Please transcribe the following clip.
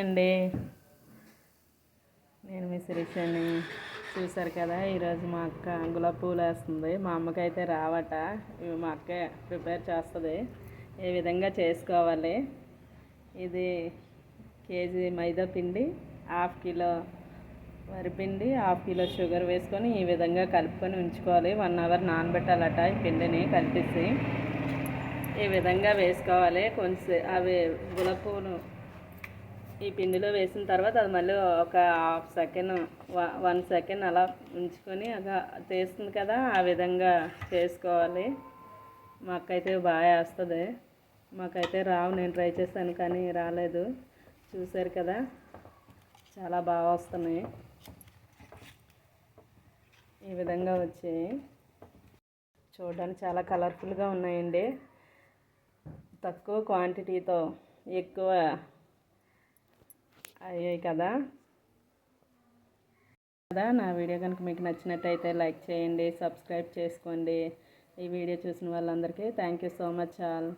అండి. నేను మీ శిరీషని చూసారు కదా ఈరోజు మా అక్క గులాబీ పూలు వేస్తుంది. మా అమ్మకి అయితే రావట ఇవి మా అక్క ప్రిపేర్ చేస్తుంది. ఏ విధంగా చేసుకోవాలి? ఇది కేజీ మైదా పిండి హాఫ్ కిలో వరిపిండి హాఫ్ కిలో షుగర్ వేసుకొని ఈ విధంగా కలుపుకొని ఉంచుకోవాలి. వన్ అవర్ నానబెట్టాలట ఈ పిండిని కలిపేసి. ఈ విధంగా వేసుకోవాలి. కొంచెం అవి గులాబీ పువ్వులు ఈ పిండిలో వేసిన తర్వాత అది మళ్ళీ ఒక హాఫ్ సెకండ్ వన్ సెకండ్ అలా ఉంచుకొని అలా తీస్తుంది కదా ఆ విధంగా చేసుకోవాలి. మాకైతే బాగా వేస్తుంది. మాకైతే రావు నేను ట్రై చేశాను కానీ రాలేదు. చూశారు కదా చాలా బాగా వస్తున్నాయి. ఈ విధంగా వచ్చాయి. చూడడానికి చాలా కలర్ఫుల్గా ఉన్నాయండి. తక్కువ క్వాంటిటీతో ఎక్కువ అయ్యాయి కదా? కదా? నా వీడియో కనుక మీకు నచ్చినట్టయితే లైక్ చేయండి సబ్స్క్రైబ్ చేసుకోండి. ఈ వీడియో చూసిన వాళ్ళందరికీ thank you so much all.